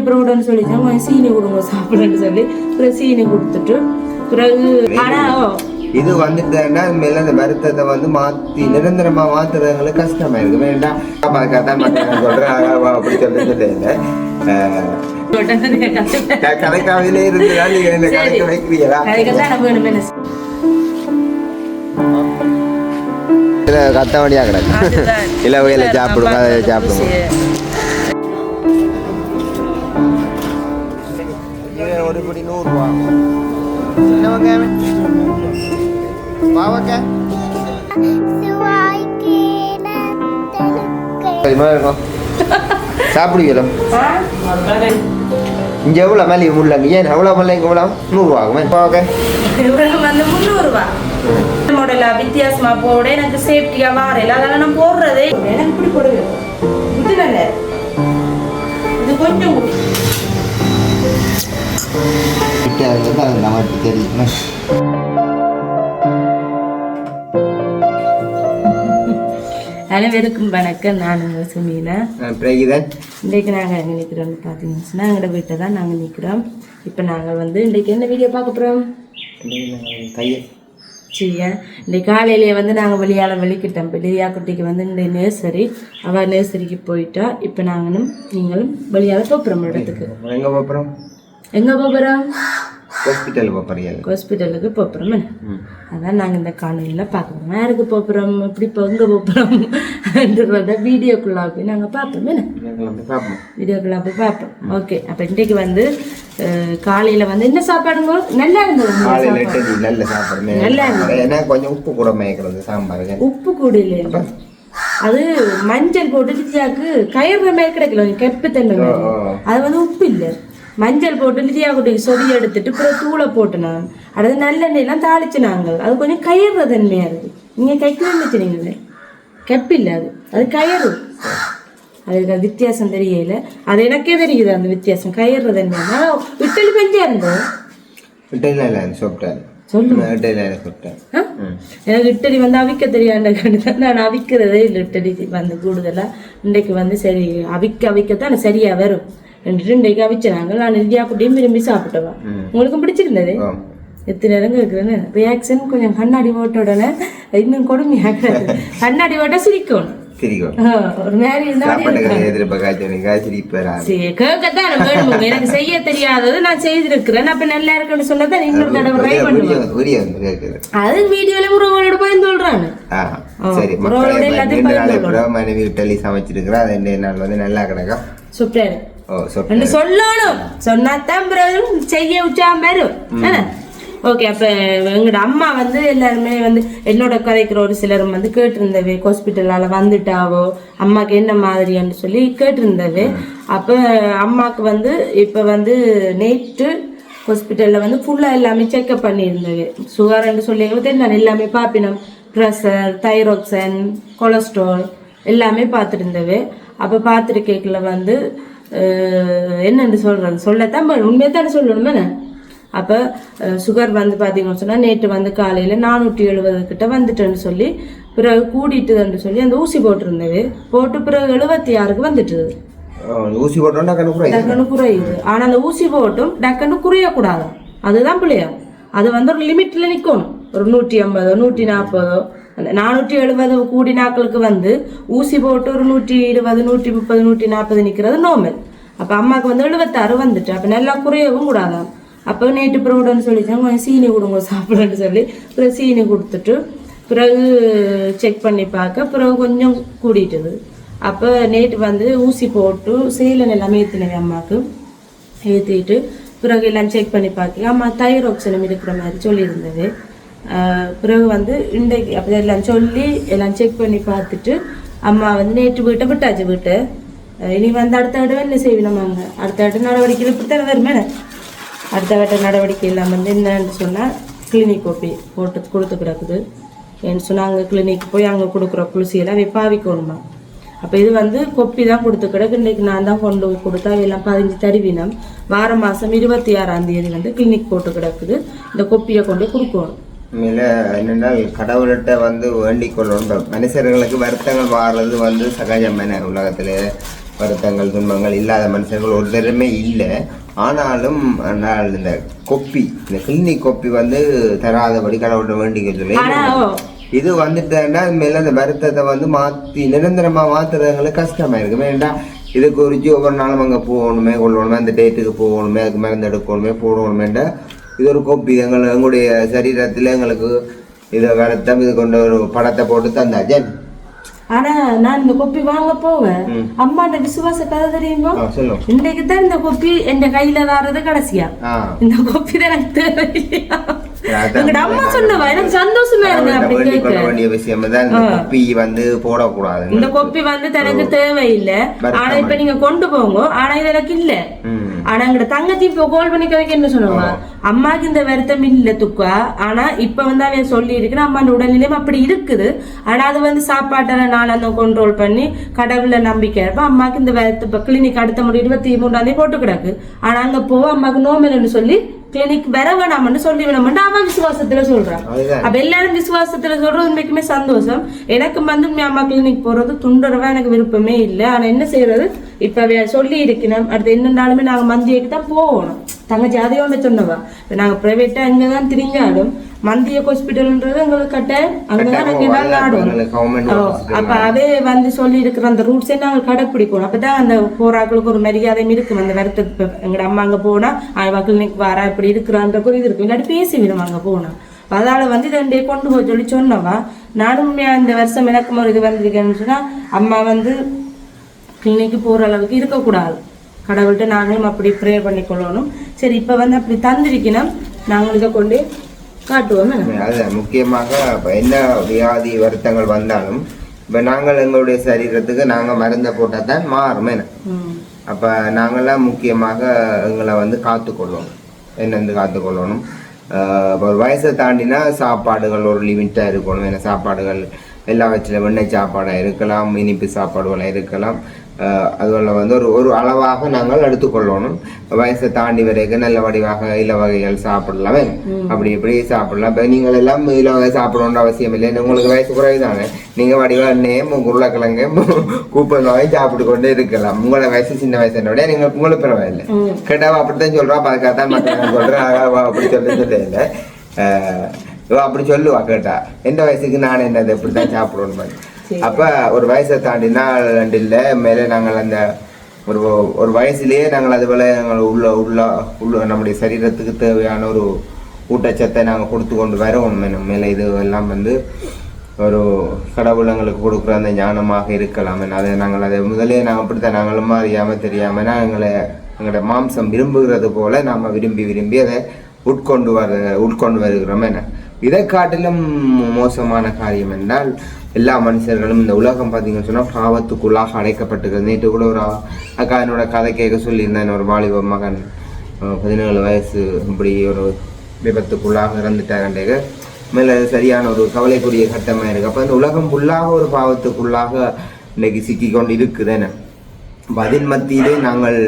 ப்ரௌடன்னு சொல்லிச்சா கொஞ்சம் சீனி கொடுங்க சாப்பிடுன்னு சொல்லி அப்புறம் சீனி கொடுத்துட்டு பிறகு ஆனா இது வந்துட்டுன்னா மேல அந்த வருத்தத்தை வந்து மாத்தி நிரந்தரமா மாத்துறவங்களுக்கு கஷ்டமா இருக்கு வேண்டாம் அப்படி சொல்ல சொல்ல கதைக்காவிலே இருந்ததா நீங்க இந்த கதைக்கு வைக்கிறீங்களா? அதுக்கு தான் வேணுமே இல்ல கத்த வழியா கிடக்கு. இல்ல வகையில சாப்பிடுங்க ஒரு படி நூறு ரூபா சின்ன வெங்காயம் பாவக்காய் இது மாதிரி இருக்கும். சாப்பிடுவீங்களோ? இங்க எவ்வளோ மல்லி முள்ளங்க ஏன் எவ்வளோ மல்லிங்க எவ்வளோ நூறுரூவா ஆகுமே இவ்வளவு வந்து முந்நூறுபா மாடலா வித்தியாசமா போட எனக்கு சேஃப்டியா வாரையில அதெல்லாம் நான் போடுறதே. எனக்கு இப்படி போடுவேன் இது நல்ல. இது கொஞ்சம் கொடு. நமக்கு தெரியும் அனைவருக்கும் வணக்கம் நான் உங்கள் சுமீனா பிரகிதன் இன்றைக்கு நாங்கள் எங்கே நிற்கிறோம்னு பார்த்தீங்கன்னு எங்களோட வீட்டை தான் நாங்கள் நிற்கிறோம் இப்போ நாங்கள் வந்து இன்றைக்கு என்ன வீடியோ பார்க்க போகிறோம் சரியா இன்றைக்கு காலையிலேயே வந்து நாங்கள் வெளியால் வெளிக்கிட்டோம் இப்போ லிரியா குட்டிக்கு வந்து இந்த நேர்சரி அவள் நேர்சரிக்கு போயிட்டா இப்போ நாங்களும் நீங்களும் வெளியால் போகிறோம் இடத்துக்கு எங்க போறோம் எங்கே போகிறோம் ஹாஸ்பிட்டல் போறீங்க ஹாஸ்பிட்டலுக்கு போகிறோம் அதான் நாங்கள் இந்த காலையில் பார்க்குறோம். யாருக்கு போகிறோம் இப்படி இப்போ எங்கே போகிறோம்ன்றத வீடியோக்குள்ளே போய் நாங்கள் பார்ப்போம் என்ன? பார்ப்போம். வீடியோக்குள்ள போய் பார்ப்போம். ஓகே அப்போ இன்றைக்கு வந்து காலையில வந்து என்ன சாப்பாடுங்க நல்லா இருந்தது சாப்பாடு. நல்ல சாப்பாடு நல்லா ஏன்னா கொஞ்சம் உப்பு கூட மயக்கிறது சாம்பாருக்கு உப்பு கூட இல்லையா அது மஞ்சள் போட்டு கயிறு மாதிரி கிடைக்கல கெப்பு. ஓ. அது வந்து உப்பு இல்லை. மஞ்சள் போட்டு லிஜியா குட்டிக்கு சொதி எடுத்துட்டு அப்புறம் தூளை போட்டு நான் அடுத்து நல்லெண்ணெயெல்லாம் தாளிச்சு நாங்கள். அது கொஞ்சம் கயிறு தன்மையா இருக்கு நீங்க கைக்கு வச்சுனீங்களே கெப்பு இல்லை அது. அது கயிறு. அதுக்கு அது வித்தியாசம் தெரியல. அது எனக்கே தெரியுது அந்த வித்தியாசம். கயிறு தன்மையா இட்டலி பஞ்சா இருந்தோம்? எனக்கு இட்டலி வந்து அவிக்க தெரியாண்ட நான் அவிக்கிறதே இல்லை. இட்டலி வந்து கூடுதலா. இன்றைக்கு வந்து சரி அவிக்க அவிக்கத்தான் சரியா வரும். ரெண்டு அவிச்சாங்க நான் இந்தியா குட்டியும் விரும்பி சாப்பிட்டவா? உங்களுக்கும் பிடிச்சிருந்தது. எத்தனை நேரம் கேட்குறேன்னு. ரியாக்ஷன் கொஞ்சம் கண்ணாடி போட்ட உடனே இன்னும் கொடுமையாகிறது கண்ணாடி போட்டா சிரிக்கும். எனக்கு செய்ய தெரியாதது நான் செய்திருக்கிறேன். அப்ப நல்லா இருக்குன்னு சொன்னதான் இன்னொரு தடவை ட்ரை பண்ணுவேன். அது வீடியோல உறவுகளோட போய் சொல்றாங்க சரி மக்களை எல்லாத்தையும் ரெண்டு நாள் பகிர்ந்து அப்புறம் மனைவி இட்லி சமைச்சிருக்கிறா அது நாள் வந்து நல்லா கிடக்கும். சூப்பர் ரெண்டு சொல்லணும். சொன்னாதான் பிறகு செய்ய உச்சாம வரும். ஓகே அப்ப எங்களோட அம்மா வந்து எல்லாருமே வந்து என்னோட கதைக்கிற ஒரு சிலரும் வந்து கேட்டிருந்தவே ஹாஸ்பிட்டலால வந்துட்டாவோ அம்மாக்கு என்ன மாதிரின்னு சொல்லி கேட்டிருந்தவே அப்ப அம்மாக்கு வந்து இப்ப வந்து நேற்று ஹாஸ்பிட்டல்ல வந்து ஃபுல்லா எல்லாமே செக்அப் பண்ணியிருந்தது. சுகர்ன்னு சொல்லி எங்களுக்கு நான் எல்லாமே பார்ப்பினோம் ப்ரெஷர் தைராக்சன் கொலஸ்ட்ரால் எல்லாமே பார்த்துட்டு இருந்தவே அப்போ பார்த்துட்டு கேட்கல வந்து அஹ், என்னன்னு சொல்றது சொல்லத்தான் உண்மையை தானே சொல்லணுமே அப்போ சுகர் வந்து பார்த்தீங்கன்னு சொன்னால் நேற்று வந்து காலையில் நானூற்றி எழுபது கிட்ட வந்துட்டேன்னு சொல்லி பிறகு கூடிட்டுதுன்னு சொல்லி அந்த ஊசி போட்டிருந்தது. போட்டு பிறகு எழுபத்தி ஆறுக்கு வந்துட்டுது ஊசி கூட டக்குன்னு குறையுது. ஆனா அந்த ஊசி போட்டும் டக்குன்னு குறையக்கூடாது. அதுதான் பிள்ளையா? அது வந்து ஒரு லிமிட்ல நிக்கணும். ஒரு நூற்றி ஐம்பதோ நூற்றி நாற்பதோ அந்த நானூற்றி எழுபது கூடி நாட்களுக்கு வந்து ஊசி போட்டு ஒரு நூற்றி இருபது நூற்றி முப்பது நூற்றி நாற்பது நிற்கிறது நார்மல் அப்போ அம்மாவுக்கு வந்து எழுபத்தாறு வந்துட்டு. அப்போ நல்லா குறையவும் கூடாதான் அப்போ நேற்று ப்ரௌடன்னு சொல்லிச்சாங்க கொஞ்சம் சீனி கொடுங்க சாப்பிடுன்னு சொல்லி. பிறகு சீனி கொடுத்துட்டு பிறகு செக் பண்ணி பார்க்க பிறகு கொஞ்சம் கூடிட்டுது. அப்போ நேற்று வந்து ஊசி போட்டு சேலன் எல்லாமே ஏற்றினவே அம்மாவுக்கு ஏற்றிட்டு பிறகு எல்லாம் செக் பண்ணி பார்க்க. அம்மா தைரோக்சனம் இருக்கிற மாதிரி சொல்லியிருந்தது. பிறகு வந்து இன்றைக்கு அப்படி எல்லாம் சொல்லி எல்லாம் செக் பண்ணி பார்த்துட்டு அம்மா வந்து நேற்று வீட்டை விட்டாச்சு வீட்டை. இனி வந்து அடுத்த விட என்ன செய்யணும் அங்கே அடுத்த விட நடவடிக்கையில் இப்படி வருமே? அடுத்த விட நடவடிக்கை இல்லாமல் வந்து என்னன்னு சொன்னால் கிளினிக் போய் போட்டு கொடுத்து கிடக்குது. ஏன்னு சொன்னால் அங்கே கிளினிக் போய் அங்கே கொடுக்குற குளிசியெல்லாம் போய் பாவிக்கணுமா? அப்போ இது வந்து கொப்பி தான் கொடுத்து கிடக்கு. இன்னைக்கு நான் தான் கொண்டு கொடுத்தா எல்லாம் பதிஞ்சு தருவினம் வார மாதம் இருபத்தி ஆறாம் தேதி வந்து கிளினிக் போட்டு கிடக்குது. இந்த கொப்பியை கொண்டு கொடுக்கணும். மேல என்னென்னால் கடவுள்கிட்ட வந்து வேண்டிக் கொள்ளணும் மனுஷர்களுக்கு வருத்தங்கள் மாறுறது வந்து சகஜம் என்ன உலகத்துல. வருத்தங்கள் துன்பங்கள் இல்லாத மனுஷர்கள் ஒருத்தருமே இல்லை. ஆனாலும் ஆனால் இந்த கொப்பி இந்த கிளினிக் கொப்பி வந்து தராதபடி கடவுள்கிட்ட வேண்டிக்க சொல்லி இது வந்துட்டேன்னா மேல அந்த வருத்தத்தை வந்து மாத்தி நிரந்தரமா மாத்துறதுங்களுக்கு கஷ்டமா இருக்கு வேண்டாம் இது குறித்து ஒவ்வொரு நாளும் அங்கே போகணுமே கொள்ளணுமே அந்த டேட்டுக்கு போகணுமே அதுக்கு மருந்து எடுக்கணுமே போடணுமேண்டா இது ஒரு கோப்பி. எங்கள் எங்களுடைய சரீரத்தில் எங்களுக்கு இதை வருத்தம் இது கொண்ட ஒரு படத்தை போட்டு தந்தாச்சன் ஆனா நான் இந்த கொப்பி வாங்க போவேன். அம்மாண்ட விசுவாச கதை தெரியுமா? இன்னைக்கு தான் இந்த கொப்பி என் கையில வர்றது கடைசியா. இந்த கொப்பி தான் எனக்கு தேவையில்லையா? எங்கட அம்மா சொன்னவா எனக்கு சந்தோஷமா இருங்க அப்படி வேண்டிக் கொள்ள கேட்க வேண்டிய விஷயம் தான் இந்த கொப்பி வந்து போடக்கூடாது இந்த கொப்பி வந்து தனக்கு தேவையில்லை. ஆனா இப்ப நீங்க கொண்டு போங்க. ஆனா இது எனக்கு இல்ல. ஆனா எங்கட தங்கச்சி இப்ப கால் பண்ணி கதைக்கு என்ன சொல்லுவா அம்மாக்கு இந்த வருத்தம் இல்ல துக்கா. ஆனா இப்ப வந்து அவன் சொல்லி இருக்கிற அம்மா உடல்நிலையும் அப்படி இருக்குது. ஆனா அது வந்து சாப்பாட்டால நாளாந்த கண்ட்ரோல் பண்ணி கடவுள நம்பிக்கை. இருப்ப அம்மாக்கு இந்த வருத்தம் இப்ப கிளினிக் அடுத்த முறை இருபத்தி மூணாம் தேதி போட்டு கிடக்கு ஆனா அங்க போக அம்மாக்கு நோமல்னு சொல்லி கிளினிக் வர வேணாம்னு சொல்லி வேணாம்னு அவன் விசுவாசத்துல சொல்றான். அப்ப எல்லாரும் விசுவாசத்துல சொல்றது உண்மைக்குமே சந்தோஷம். எனக்கு வந்து உண்மை அம்மா கிளினிக் போறது துண்டுறவா எனக்கு விருப்பமே இல்லை. ஆனா என்ன செய்யறது? இப்ப சொல்லி இருக்கணும். அடுத்து என்னன்னாலுமே நாங்க மந்தியக்கு தான் போகணும். தங்கச்சி அதே ஒன்று சொன்னவா. இப்ப நாங்க பிரைவேட்டா இங்க தான் திரிஞ்சாலும் மந்திய ஹாஸ்பிட்டல்ன்றது எங்களுக்கு கட்டாயம் அங்கதான் கவர்மெண்ட் ஓ, அப்ப அதே வந்து சொல்லி இருக்கிற அந்த ரூட்ஸை நாங்கள் கடைப்பிடிக்கணும். அப்பதான் அந்த போராக்களுக்கு ஒரு மரியாதையும் இருக்கும். அந்த வருத்தத்தை எங்கட அம்மா அங்க போனா அவ கிளினிக் வரா இப்படி இருக்கிறான்ற இது இருக்கும். இல்லாட்டி பேசி விடும் அங்க போனா. அதால வந்து இதை ரெண்டே கொண்டு போய் சொல்லி சொன்னவா நானும் இந்த வருஷம் எனக்கும் ஒரு இது வந்திருக்கேன்னு சொன்னா அம்மா வந்து கிளினிக்கு போற அளவுக்கு இருக்கக்கூடாது. கடவுள்கிட்ட நாங்களும் அப்படி ப்ரே பண்ணிக்கொள்ளணும். சரி இப்ப வந்து அப்படி தந்திருக்கணும். நாங்கள் இதை கொண்டு காட்டுவோம் என்ன? அது முக்கியமாக என்ன வியாதி வருத்தங்கள் வந்தாலும் இப்போ நாங்கள் எங்களுடைய சரீரத்துக்கு நாங்கள் மருந்தை போட்டால் தான் மாறும் என்ன? அப்போ நாங்கள்லாம் முக்கியமாக எங்களை வந்து காத்துக்கொள்ளணும் என்னென்று காத்துக்கொள்ளணும்? ஆஹ் இப்ப ஒரு வயசை தாண்டினா சாப்பாடுகள் ஒரு லிமிட்டாக இருக்கணும் ஏன்னா சாப்பாடுகள் எல்லா வச்சில் வெண்ணெய் சாப்பாடாக இருக்கலாம் இனிப்பு சாப்பாடுகளாக இருக்கலாம். அதுல வந்து ஒரு ஒரு அளவாக நாங்கள் எடுத்துக்கொள்ளணும். வயசை தாண்டி வரைக்கும் நல்ல வடிவாக இல வகைகள் சாப்பிடலாமே. அப்படி இப்படி சாப்பிடலாம். இப்போ நீங்கள் எல்லாம் இல வகை சாப்பிடணுன்ற அவசியம் இல்லை. உங்களுக்கு வயசு குறைவு தானே நீங்கள் வடிவா எண்ணெயும் உருளைக்கிழங்கு கூப்பன் வகை சாப்பிட்டு கொண்டு இருக்கலாம். உங்களோட வயசு சின்ன வயசை விட நீங்கள் உங்களுக்கு பரவாயில்லை. கேட்டாவா அப்படித்தான் சொல்றா அதுக்காகத்தான் மற்ற சொல்றேன் அவ அப்படி சொல்லி சொல்லல இவ அப்படி சொல்லுவா கேட்டா. எந்த வயசுக்கு நான் என்னது? இப்படித்தான் சாப்பிடணும். அப்ப ஒரு வயசை தாண்டினா ரெண்டு இல்லை மேலே நாங்கள் அந்த ஒரு ஒரு வயசுலயே நாங்கள் அது போல உள்ள உள்ள உள்ள நம்முடைய சரீரத்துக்கு தேவையான ஒரு ஊட்டச்சத்தை நாங்கள் கொடுத்து கொண்டு மேலும் மேலே இது எல்லாம் வந்து ஒரு கடவுள் எங்களுக்கு கொடுக்குற அந்த ஞானமாக இருக்கலாம். அதை நாங்கள் அதை முதலே நாங்கள் அப்படித்தான் நாங்களும் அறியாமல் தெரியாமல் எங்களை எங்களோட மாம்சம் விரும்புகிறது போல நாம் விரும்பி விரும்பி அதை உட்கொண்டு வர உட்கொண்டு வருகிறோம். என்ன? இதை காட்டிலும் மோசமான காரியம் என்றால் எல்லா மனுஷர்களும் இந்த உலகம் பார்த்தீங்கன்னு சொன்னால் பாவத்துக்குள்ளாக அடைக்கப்பட்டிருக்கிறது. நேற்று கூட ஒரு அக்கா என்னோட கதை கேட்க சொல்லியிருந்தேன். ஒரு வாலிப மகன் பதினேழு வயசு இப்படி ஒரு விபத்துக்குள்ளாக இறந்துட்டாங்க மேலே சரியான ஒரு கவலைக்குரிய கட்டமாக இருக்குது அப்போ இந்த உலகம் ஃபுல்லாக ஒரு பாவத்துக்குள்ளாக இன்றைக்கி சிக்கி கொண்டு இருக்குதுன்னு அப்ப அதன் மத்தியிலே நாங்கள்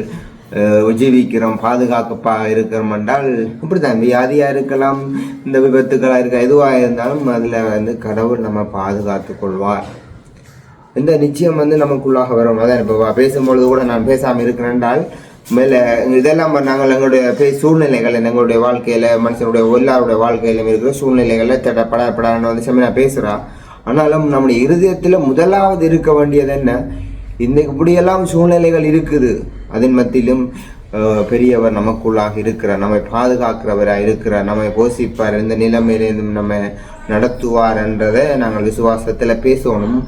உஜீவிக்கிறோம் ஜீவிக்கிறோம் பாதுகாக்கப்பா இருக்கிறோம் என்றால் இப்படித்தான். வியாதியாக இருக்கலாம் இந்த விபத்துக்களாக இருக்க எதுவாக இருந்தாலும் அதில் வந்து கடவுள் நம்ம பாதுகாத்து கொள்வார். இந்த நிச்சயம் வந்து நமக்குள்ளாக வரும். அதான் இப்போ பேசும்பொழுது கூட நான் பேசாமல் இருக்கிறேன் என்றால் மேலே இதெல்லாம் நாங்கள் எங்களுடைய பே சூழ்நிலைகள் எங்களுடைய வாழ்க்கையில் மனுஷனுடைய எல்லாருடைய வாழ்க்கையிலும் இருக்கிற சூழ்நிலைகளில் தட படப்படான்னு வந்து சமயம் நான் பேசுகிறேன் ஆனாலும் நம்முடைய இருதயத்தில் முதலாவது இருக்க வேண்டியது என்ன? இன்றைக்கு இப்படியெல்லாம் சூழ்நிலைகள் இருக்குது. அதன் மத்தியிலும் பெரியவர் நமக்குள்ளாக இருக்கிறார் நம்மை பாதுகாக்கிறவராக இருக்கிறார் நம்மை போஷிப்பார் இந்த நிலைமையிலிருந்தும் நம்ம நடத்துவார் என்றதை நாங்கள் விசுவாசத்தில் பேசணும்.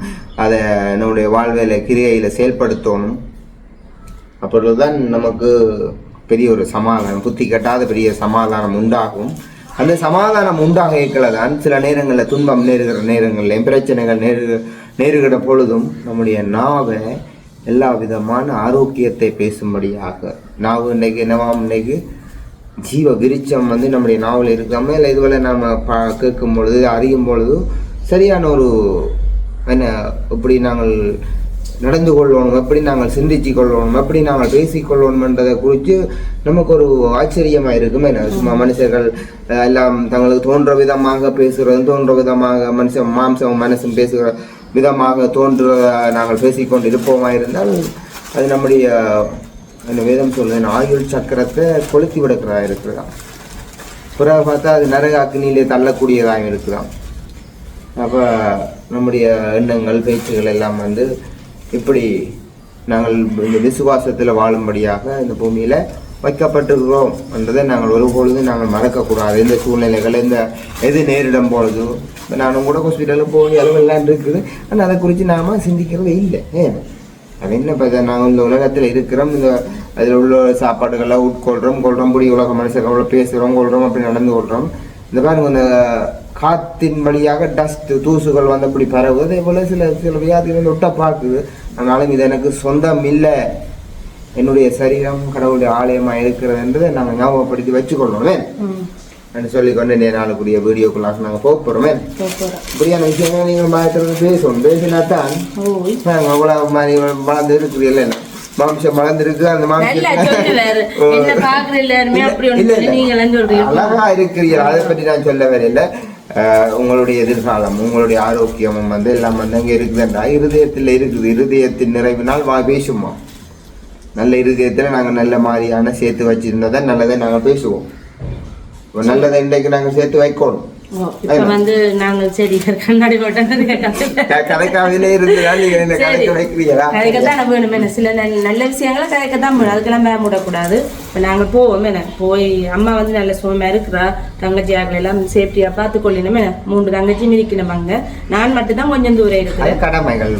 அதை நம்முடைய வாழ்வில் கிரியையில் செயல்படுத்தணும். அப்பொழுதுதான் நமக்கு பெரிய ஒரு சமாதானம் புத்தி கட்டாத பெரிய சமாதானம் உண்டாகும். அந்த சமாதானம் உண்டாக தான் சில நேரங்களில் துன்பம் நேருகிற நேரங்களில் பிரச்சனைகள் நேரு நேருகிற பொழுதும் நம்முடைய நாவை எல்லா விதமான ஆரோக்கியத்தை பேசும்படியாக. நாவு இன்னைக்கு என்னவாம் இன்னைக்கு ஜீவ விருச்சம் வந்து நம்முடைய நாவல் இருக்காமல் இல்லை இதுவரை நம்ம பா கேட்கும் பொழுது அறியும் பொழுது சரியான ஒரு என்ன எப்படி நாங்கள் நடந்து கொள்ளணும் எப்படி நாங்கள் சிந்திச்சு கொள்ளணும் எப்படி நாங்கள் பேசிக்கொள்ளணும்ன்றதை குறித்து நமக்கு ஒரு ஆச்சரியமாக இருக்கும். என்ன சும்மா மனுஷர்கள் எல்லாம் தங்களுக்கு தோன்ற விதமாக பேசுகிறதும் தோன்ற விதமாக மனுஷன் மாம்சம் மனசும் பேசுகிற விதமாக தோன்ற நாங்கள் பேசிக்கொண்டு இருப்போமா இருந்தால் அது நம்முடைய அந்த வேதம் சொல்லுது ஆயுள் சக்கரத்தை கொளுத்தி விடுக்கிறதா இருக்கிறதாம். பிறகு பார்த்தா அது நரக அக்னியிலே தள்ளக்கூடியதாக இருக்குதாம். அப்போ நம்முடைய எண்ணங்கள் பேச்சுகள் எல்லாம் வந்து இப்படி நாங்கள் இந்த விசுவாசத்தில் வாழும்படியாக இந்த பூமியில் வைக்கப்பட்டிருக்கிறோம் என்றதை நாங்கள் ஒருபொழுது நாங்கள் மறக்கக்கூடாது. இந்த சூழ்நிலைகள் இந்த எது நேரிடம் போகிறது நானும் கூட ஹாஸ்பிட்டலுக்கு போய் அளவெல்லாம் இருக்குது. ஆனால் அதை குறித்து நாம் சிந்திக்கிறதே இல்லை. ஏன்? அது என்ன இப்போ நாங்கள் இந்த உலகத்தில் இருக்கிறோம் இந்த அதில் உள்ள சாப்பாடுகளை உட்கொள்கிறோம் கொள்கிறோம் புடி உலக மனுஷர்களோட பேசுகிறோம் கொள்கிறோம் அப்படி நடந்து கொள்கிறோம் இந்த பாருங்க இந்த காற்றின் வழியாக டஸ்ட் தூசுகள் வந்து அப்படி பரவுது. போல் சில சில வியாதிகள் வந்து ஒட்ட பார்க்குது. ஆனாலும் இது எனக்கு சொந்தம் இல்லை. என்னுடைய சரீரம் கடவுளுடைய ஆலயமாக இருக்கிறது என்றதை நாங்கள் ஞாபகப்படுத்தி வச்சுக்கொள்ளணுமே. என்று சொல்லிக்கொண்டு நேர நாளுக்குரிய வீடியோக்குள்ளாக நாங்கள் போக போகிறோமே இப்படியான விஷயங்கள் நீங்கள் மாத்திரம் பேசணும் பேசினா தான் நாங்கள் அவ்வளோ மாதிரி வளர்ந்து இருக்குது மாம்சம் வளர்ந்துருக்கு அந்த சொல்றீங்க. அழகா இருக்கிறீர்கள். அதை பற்றி நான் சொல்ல வரையில உங்களுடைய எதிர்காலம் உங்களுடைய ஆரோக்கியமும் வந்து எல்லாம் வந்து அங்கே இருக்குதுன்றா. இருதயத்தில் இருக்குது. இருதயத்தின் நிறைவினால் வா பேசுமா நல்ல இருக்கிறதுல நாங்கள் நல்ல மாதிரியான சேர்த்து வச்சிருந்ததை நல்லதை நாங்கள் பேசுவோம். நல்லதை இன்றைக்கு நாங்கள் சேர்த்து வைக்கணும். இப்ப வந்து நாங்கள் சரி கண்ணாடி போட்டது கதைக்காவிலே கதைக்க வைக்கிறீங்களா? கதைக்கத்தான் வேணும். என்ன சில நல்ல விஷயங்களை கதைக்கத்தான் வேணும். அதுக்கெல்லாம் மேம் விடக்கூடாது. இப்போ நாங்கள் போவோம். என்ன போய் அம்மா வந்து நல்ல சுகமா இருக்கிறா. தங்கச்சி ஆக்களை எல்லாம் சேஃப்டியா பார்த்து கொள்ளணும் மூன்று தங்கச்சி மிதிக்கணும் அங்க. நான் மட்டும்தான் கொஞ்சம் தூரம் இருக்கிறேன். கடமைகள்.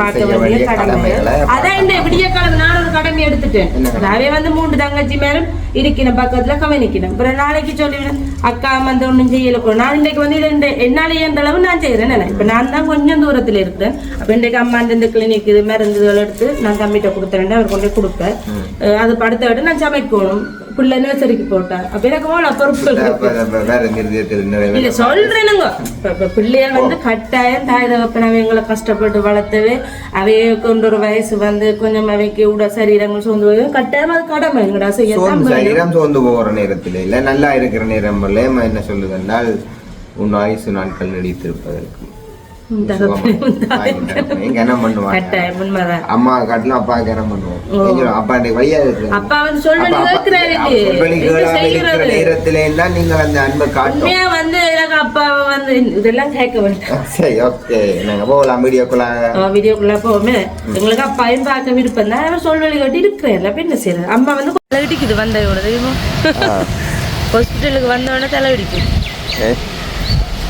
பார்க்க வேண்டிய கடமைகள் அதான் இந்த விடிய காலம் நான் ஒரு கடமை எடுத்துட்டேன்? அவே வந்து மூன்று தங்கச்சி மேலும் இருக்கணும் பக்கத்துல கவனிக்கணும். அப்புறம் நாளைக்கு சொல்லிவிடும் அக்கா வந்து ஒண்ணும் கூட நான் இன்னைக்கு வந்து இது என்னால எந்த அளவு நான் செய்யறேன் என்ன இப்ப நான் தான் கொஞ்சம் தூரத்துல இருக்கிறேன் அப்ப இன்றைக்கு அம்மா இந்த கிளினிக் இது மருந்துகள் எடுத்து நான் கம்மிட்ட கொடுத்துறேன் அவர் கொண்டு கொடுப்பேன் அது படுத்த விட நான் சமைக்கணும் பிள்ளை நர்சரிக்கு போட்டேன் அப்ப எனக்கு பொறுப்பு இல்ல. சொல்றேனுங்க. இப்ப பிள்ளைகள் வந்து கட்டாயம் தாய் தகப்பன் அவைங்களை கஷ்டப்பட்டு வளர்த்தவே அவைய கொண்டு ஒரு வயசு வந்து கொஞ்சம் அவைக்கு உட சரீரங்கள் சொந்த போய் கட்டாயம் அது கடமை. எங்கடா செய்யத்தான் சோர்ந்து சோர்ந்து போகிற நேரத்தில் இல்லை. நல்லா இருக்கிற நேரம் என்ன சொல்லுதென்றால் உன் ஆயுசு நாட்கள் நீடித்திருப்பதற்கு. அம்மா காட்டிலும் அப்பா கனம் பண்ணுவோம்? அப்பா இன்னைக்கு வழியா இருக்கு அப்பா வந்து சொல்லி அப்பா- அப்பா- அப்பா என்ன நேரத்திலே அந்த அன்பை வந்து எனக்கு அப்பாவை வந்து இதெல்லாம் கேட்க வேண்டாம். சரி ஓகே நாங்க போகலாம் வீடியோக்குள்ள. வீடியோக்குள்ள போவோமே. எங்களுக்கு அப்பாயும் பார்க்க விருப்பம் தான். அவர் சொல்வழி கட்டி இருக்கிறேன் அப்ப என்ன செய்யறது? அம்மா வந்து தலை இடிக்குது வந்தவோட தெரியுமா ஹாஸ்பிட்டலுக்கு வந்தோடனே தலை இடிக்குது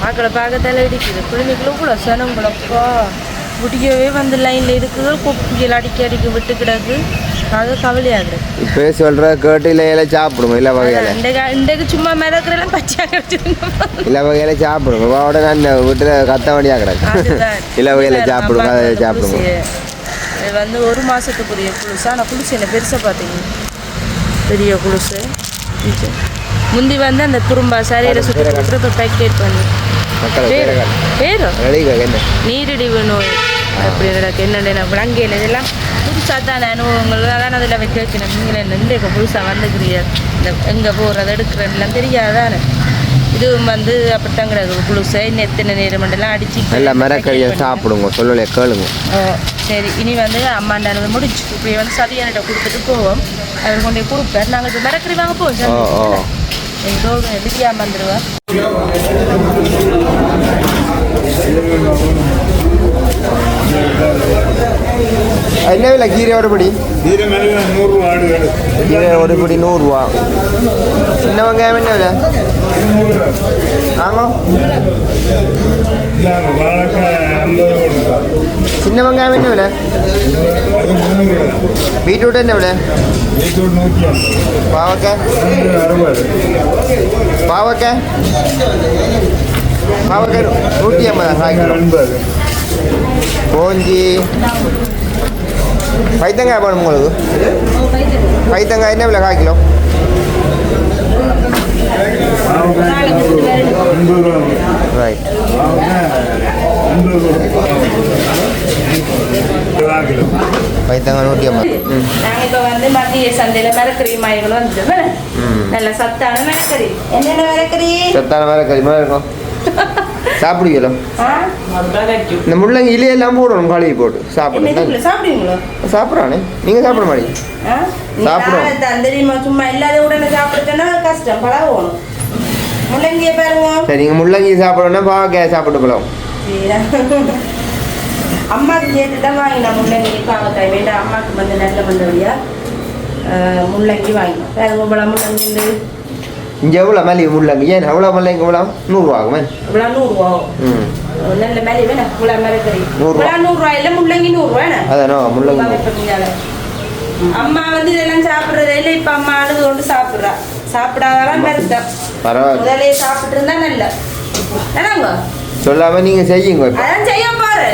மக்களை பார்க்க தலை இடிக்குது குழந்தைகளும் கூட சனங்களப்பா முடியவே வந்து லைனில் இருக்குது குப்பிகள் அடிக்க அடிக்க விட்டு கிடக்கு. அது கவலையாக இப்போ சொல்ற கேட்டு இல்லை இலை சாப்பிடுங்க இல்லை வகையில? இன்றைக்கு சும்மா மிதக்கிறெல்லாம் பச்சையாக கிடச்சிருங்க இல்லை வகையில சாப்பிடுங்க வாவோட நான் வீட்டுல கத்த வழியா கிடக்கு. இல்லை வகையில நான் சாப்பிடுங்க அதை. இது வந்து ஒரு மாசத்துக்குரிய குளுசு ஆனால் குளுசு என்ன பெருசாக பார்த்தீங்க. பெரிய குளுசு. முந்தி வந்து அந்த துரும்பா சரியில சுற்றி பேக்கெட் பண்ணி பேரு? நீரிழிவு நோய். அப்படி எனக்கு என்னென்ன அங்கே இதெல்லாம் புதுசாக தான் அனுபவங்கள். அதான் அதில் வைக்க வைக்கணும். நீங்கள் இந்த இப்போ புதுசாக வந்துக்கிறீங்க. இந்த எங்கே போகிறது எடுக்கிறேன்லாம் தெரியாதானே. இதுவும் வந்து அப்படித்தான் கிடக்கு. இன்னும் எத்தனை நேரம் மண்டெல்லாம் அடிச்சு நல்லா மிரக்கறியை சாப்பிடுங்க. சொல்லலையே கேளுங்க. சரி. இனி வந்து அம்மாண்ட அளவு முடிச்சு இப்படி வந்து சதியானிட்ட கொடுத்துட்டு போவோம். அவர் கொண்டு போய் கொடுப்பார். நாங்கள் இப்போ மிரக்கறி வாங்க போவோம். ஓ ஓ எங்கோ என்ன விலை கீரை ஒரு படி கீரை ஒரு படி நூறுரூவா சின்ன வெங்காயம் என்ன விலை ஆமாம் சின்ன வெங்காயம் என்ன விலை பீட்ரூட் என்ன விலை பாவக்காய் பாவக்காய் பாவக்காய் நூற்றி ஐம்பதா காய் எண்பது கோஞ்சி பைத்தங்காய் வேணும் உங்களுக்கு? பைத்தங்காய் என்ன விலை? கால் கிலோ. ரைட் பைத்தங்காய் நூற்றி ஐம்பது. நாங்கள் இப்போ வந்து மத்திய சந்தையில் மிரக்கறி மாயங்களும் வந்துட்டு நல்ல சத்தான மிரக்கறி என்னென்ன மிரக்கறி சத்தான வேலை கறி மாதிரி இருக்கும். சாப்பிடுவீங்களோ? இந்த முள்ளங்கி இலையெல்லாம் போடணும் கழுவி போட்டு. சாப்பிடுவீங்களோ? சாப்பிட்றானே. நீங்கள் சாப்பிட மாட்டீங்க. சாப்பிடுவோம். சும்மா இல்லாத உடனே சாப்பிடுறதுன்னா கஷ்டம் பழகணும் முள்ளங்கிய பாருங்க. சரி நீங்கள் முள்ளங்கி சாப்பிடணும்னா பாவக்காய் சாப்பிட்டு போகலாம் சரியா? அம்மாக்கு சேர்த்து தான் வாங்கினேன் முள்ளங்கி பாவக்காய். வேண்டாம் அம்மாக்கு வந்து நல்ல மண்டபடியா முள்ளங்கி வாங்கினோம். வேற முள்ளங்கி இங்கே எவ்வளோ மல்லி முள்ளங்கி ஏன் நூறுரூவா ஆகுமே இவ்வளோ நூறுரூவா ம். நல்ல மேலே வேணா இவ்வளோ மிளகறி நூறு ரூபா. இவ்வளோ நூறுரூவா இல்லை முள்ளங்கி நூறுரூவா என்ன? அதானோ முள்ளங்கி அம்மா வந்து இதெல்லாம் சாப்பிடுறதே இல்லை இப்ப அம்மா அழுது கொண்டு சாப்பிடுறா. சாப்பிடாதான் பெருசம் பரவாயில்ல. முதலே சாப்பிட்டு இருந்தா நல்ல. என்னங்க? சொல்லாமல் நீங்கள் செய்யுங்க அதான் செய்ய பாரு.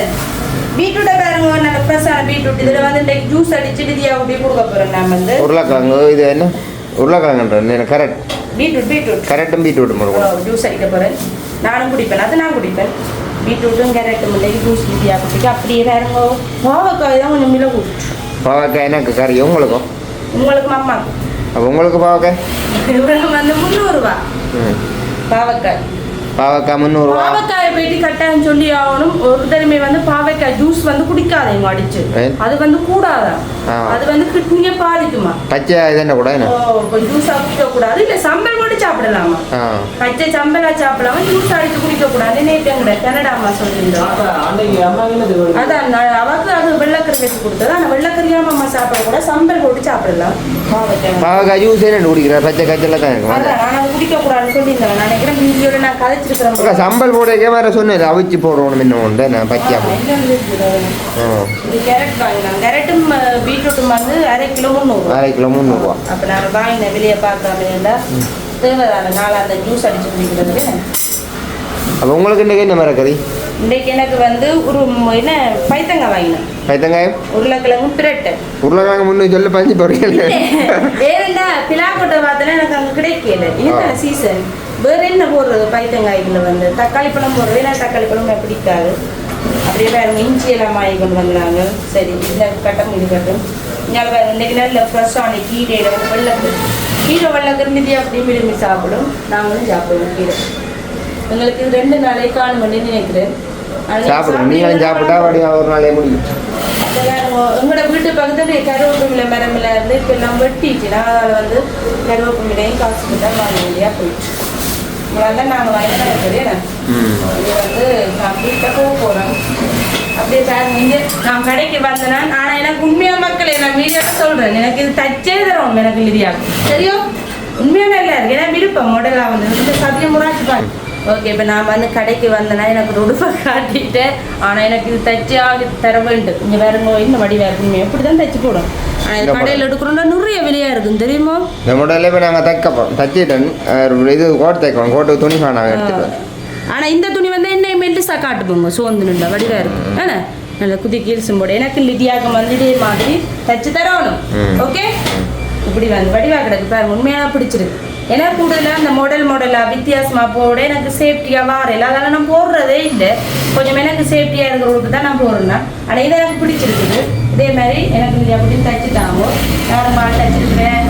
பீட்ரூட்டை பாருங்க நல்ல ஃப்ரெஷ்ஷான பீட்ரூட். இதுல வந்து இன்னைக்கு ஜூஸ் அடிச்சுட்டு தியா ஊட்டி கொடுக்க போறேன் நான் வந்து. உருளைக்கிழங்கு இது என்ன? உருளைக்கிழங்குன்ற கரெக்ட் பீட்ரூட் பீட்ரூட். கரெக்டும் பீட்ரூட் முருகன் ஜூஸ் அடிக்க போறேன். நானும் குடிப்பேன் அது நான் குடிப்பேன். பீட்ரூட்டும் கேரட்டும் இன்னைக்கு ஜூஸ் தியா குடிக்க அப்படியே பாருங்க பாவக்காய் தான் கொஞ்சம் மிளகு பாவக்காய் எனக்கு கறி உங்களுக்கும் உங்களுக்கு அம்மாக்கு. அப்போ உங்களுக்கு பாவக்காய்? வந்து முந்நூறுரூவா பாவக்காய். பாவக்காய் முந்நூறுரூவா பாவக்காயை போயிட்டு கட்டாயம் சொல்லி ஆகணும். ஒரு தடவை வந்து பாவக்காய் ஜூஸ் வந்து குடிக்காதீங்க அடிச்சு? அது வந்து கூடாதான் ஆ. அது வந்து கிட்னியை பாதிக்குமா? பச்சை இது என்ன கூட என்ன? ஜூஸா குடிக்க கூடாது இல்ல சம்பல் மட்டும் சாப்பிடலாமா? பச்சை சம்பலா சாப்பிடலாமா ஜூஸ் அடிச்சு குடிக்க கூடாது நேற்று கனடா அம்மா சொல்லியிருந்தோம் அதான் நான் அவக்கு அது வெள்ளக்கறி வச்சு கொடுத்தது. ஆனா வெள்ளக்கறியாம அம்மா சாப்பிடக்கூடாது. சம்பல் போட்டு சாப்பிடலாம். பாவக்காய். ஜூஸ் என்ன குடிக்கிற? பச்சை காய்ச்சல தான் இருக்கும். அதான் நான் குடிக்க கூடாதுன்னு சொல்லியிருந்தேன். நான் நினைக்கிறேன் வீடியோல நான் அக்கா சம்பல் போடுறதுக்கே வேற சொன்னேன் அவிச்சு போடுறோம் என்ன உண்டு நான் பச்சையா என்ன கேரட்டும் பீட்ரூட்டும் வந்து அரை கிலோ முந்நூறு அரை கிலோ முந்நூறுரூவா அப்போ நான் வாங்கினேன் வெளியே பார்க்காம இருந்தா தேவைதான நாளா அந்த ஜூஸ் அடிச்சு குடிக்கிறதுக்கு அப்போ உங்களுக்கு இன்றைக்கி என்ன கறி இன்றைக்கு எனக்கு வந்து ஒரு என்ன பைத்தங்காய் வாங்கினேன் பைத்தங்காயம் உருளைக்கிழங்கு பிரட்டு உருளைக்கிழங்கு முன்னு சொல்லி பஞ்சு பொரியல் வேறெண்டா பிலாக்கோட்டை பார்த்தா எனக்கு அங்கே கிடைக்கல இதுதான சீசன் வேற என்ன போடுறது? பைத்தங்காய்க்குள்ள வந்து. தக்காளி பழம் போடுறது. ஏன்னா தக்காளி பழம் பிடிக்காது அப்படியே வேற இஞ்சி எல்லாம் வாங்கி கொண்டு வந்துடுறாங்க சரி இதில் கட்டம் இது கட்டும். இங்கே வேறு இன்னைக்கு நல்ல ஃப்ரெஷ்ஷான கீரையில் வந்து வெள்ளக்கு கீரை வெள்ளக்கருந்தி அப்படி விரும்பி சாப்பிடும். நாங்களும் சாப்பிடுவோம் கீரை. எங்களுக்கு இது ரெண்டு நாளே காணும் பண்ணி நினைக்கிறேன். சாப்பிடுவோம் நீங்களும் சாப்பிட்டா அப்படி ஒரு நாளே முடியும். எங்களோட வீட்டு பக்கத்துல கருவேப்பிலை மரம் எல்லாம் இருந்து இப்போ எல்லாம் வெட்டிச்சுன்னா அதில் வந்து கருவேப்பிலையும் காசு தான் வாங்க வேண்டியா போயிடுச்சு இதெல்லாம் நாங்கள் வாங்கினா இருக்குது இது வந்து வீட்டில் போக போகிறோம் அப்படியே சார் இங்கே நான் கடைக்கு வந்தேன்னா ஆனால் எனக்கு உண்மையாக மக்களே நான் மீடியாவை சொல்கிறேன் எனக்கு இது தச்சே தரும் எனக்கு மீடியா சரியோ? உண்மையாக நல்லா இருக்கு. ஏன்னா விருப்பம் மாடலாக வந்து. சத்தியம் முறாச்சு பாரு ஓகே இப்போ நான் வந்து கடைக்கு வந்தேன்னா எனக்கு ஒரு உடுப்பை காட்டிட்டு ஆனால் எனக்கு இது தச்சு ஆகி தர வேண்டும் இங்கே வேற இன்னும் வடி வேறு உண்மை எப்படி தான் தச்சு போடும்? ஆனால் கடையில் எடுக்கிறோம்னா நிறைய விலையாக இருக்கும். தெரியுமா? இந்த முடையில இப்போ நாங்கள் தைக்க போகிறோம் தச்சிட்டேன். இது கோட்டை தைக்கணும் கோட்டுக்கு துணி நாங்கள் எடுத்துட்டு. ஆனா இந்த துணி வந்து என்ன மெல்லிசா காட்டுப்போங்க சோர்ந்து நின்றா வடிவா இருக்கும் ஏன்னா நல்ல குதி கீழ்ஸும் போட. எனக்கு லிதியாக வந்து இதே மாதிரி தச்சு தரணும். ஓகே இப்படி வந்து வடிவா கிடக்கு. பாருங்க உண்மையாக பிடிச்சிருக்கு. ஏன்னா கூடுதலாக அந்த மாடல் மாடலாக வித்தியாசமா போட எனக்கு சேஃப்டியாக வாரையில் அதெல்லாம் நான் போடுறதே இல்லை. கொஞ்சம் எனக்கு சேஃப்டியாக இருக்கிறவங்களுக்கு தான் நான் போடுறேன். ஆனால் இது எனக்கு பிடிச்சிருக்குது. இதே மாதிரி எனக்கு இது அப்படின்னு தச்சு தாங்க. நான் மாடு தச்சிருக்கிறேன்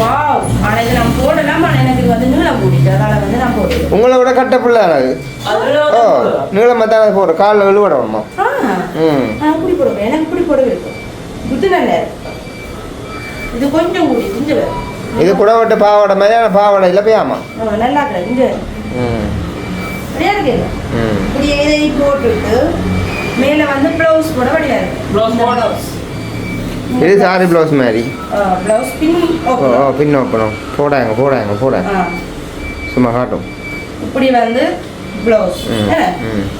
வாவ் ஆனால் இது நான் போடலாம்? ஆனால் எனக்கு இது வந்து நீளம் கூட்டிட்டு அதனால் வந்து நான் போடுறேன் உங்களை விட கட்ட பிள்ளை அது ஓ நீளமாக தான் காலில் விழுவிடணுமா ம். நான் இப்படி போடுவேன் எனக்கு இப்படி போடவே இருக்கும் இருக்கு இது கொஞ்சம் கூடி வேறு. இது கூட விட்டு பாவாடை மாதிரி ஆனால் பாவாடை இல்லை போயாமா? நல்லா கிடக்கு இங்க. வேறு. ம். அப்படியா இருக்கு போட்டுட்டு மேலே வந்து ப்ளவுஸ் இருக்கு. ப்ளவுஸ் இது சாரி ப்ளவுஸ் மாதிரி. ப்ளவுஸ் பின் ஓ ஓ பின் ஓப்பனும் போடாங்க போடாங்க போட சும்மா காட்டும். இப்படி வந்து ப்ளவுஸ்.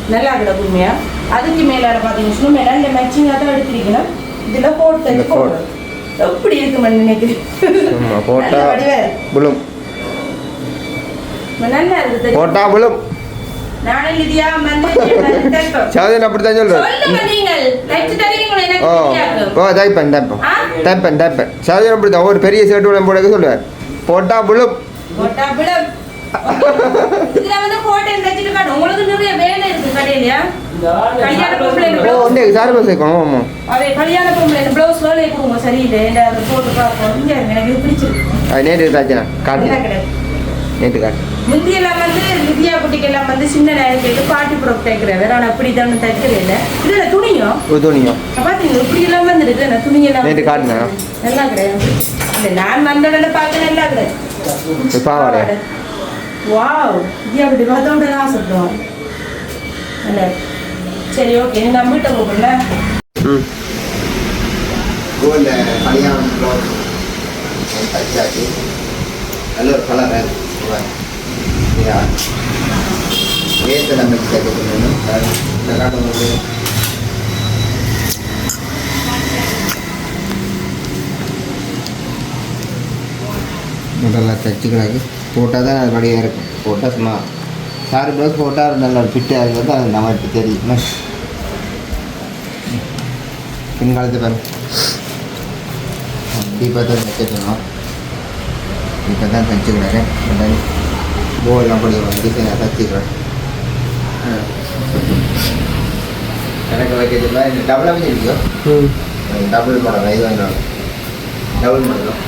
நல்லா கிடக்கு உண்மையா அதுக்கு மேலால பார்த்தீங்கன்னா மேலே இந்த மேட்சிங்காக தான் எடுத்திருக்கணும். இதில் போட்டு கோட். போடுறது எப்படி நினைக்கிறேன் சும்மா போட்டா இருக்கு. விழும் நல்லா இருக்கு? போட்டா விழும். சாதன் அப்படி தான் சொல்கிறேன் சொல்லுங்க நீங்கள் தைச்சு தருவீங்களா எனக்கு ஓ. ஓ தைப்பேன் தைப்பேன்? தைப்பேன் தைப்பேன் சாதன் ஒரு பெரிய போட போட்டா விழும். உங்களுக்கு நிறைய வேலை இருக்கு கடையிலயா? கல்யாண பொம்பளை. உண்டே சாரி ப்ளவுஸ் வைக்கணும்? ஆமாம் அதே கல்யாண பொம்பளை இந்த blouse வேலையை கொடுங்க, சரியில்லை. இந்த அதை போட்டு பார்ப்போம். இங்க எனக்கு பிடிச்சிருக்கு. அது நேற்று நல்லா காட்டு. நேற்று காட்டு. முந்தியெல்லாம் வந்து வித்யா குட்டிக்கெல்லாம் வந்து சின்ன நேரம் கேட்டு பாட்டி ப்ரோக் தைக்கிறவர் ஆனால் அப்படி தான் தைக்கிறது இல்லை இது துணியும் ஒரு துணியும் பார்த்தீங்களா இப்படி எல்லாம் வந்துருக்கு நான் துணியெல்லாம் நேத்து காட்டுனேனா? நல்லா கிடையாது. இல்லை நான் வந்தவன பார்க்க நல்லா கிடையாது. பாவாடை. வாவ் வித்யா குட்டி பார்த்தோட ஆசைப்படுவோம் நல்லா. சரி ஓகே நீ நம்ம வீட்டை போகல ம். கோல்டு கல்யாணம் ப்ளவுஸ் தச்சாச்சு நல்ல ஒரு கலர் ஏற்ற நம்ம சொல்லணும் இந்த காட்டம் வந்து முதல்ல தைச்சிக்கிறாங்க. போட்டால் தான் அது வழியாக இருக்கும். போட்டால் சும்மா சாரி ப்ளவுஸ் போட்டால் நல்ல ஃபிட்டாக இருக்கிறது அது நமக்கு தெரியும். பின்காலத்து பாருங்க இப்போ தான் தைச்சிருக்கோம் இப்போ தான் தைச்சிக்கிறாரு போர்லாம் படி வந்து நான் தைச்சிக்கிறேன் எனக்கு வைக்கிறதுல இந்த டபுள் அமைச்சிருக்கியோ டபுள் மாடல் இது வேணும் டபுள் மாடலும்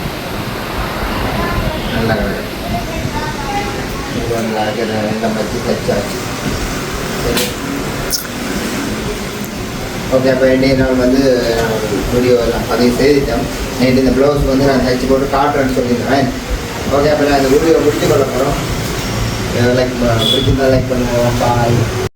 நல்லா கிடைக்கும் தைச்சாச்சு சரி ஓகே அப்போ இன்றைய நாள் வந்து வீடியோ எல்லாம் பதிவு செய்துட்டேன். நேற்று இந்த ப்ளவுஸ் வந்து நான் தைச்சு போட்டு காட்டுறேன்னு சொல்லியிருந்தேன் ஓகே அப்போ நான் இந்த வீடியோ முடிச்சு கொள்ள போகிறோம் லைக் uh, uh, பிடிச்சிருந்தா லைக் பண்ணுவோம் பாய்.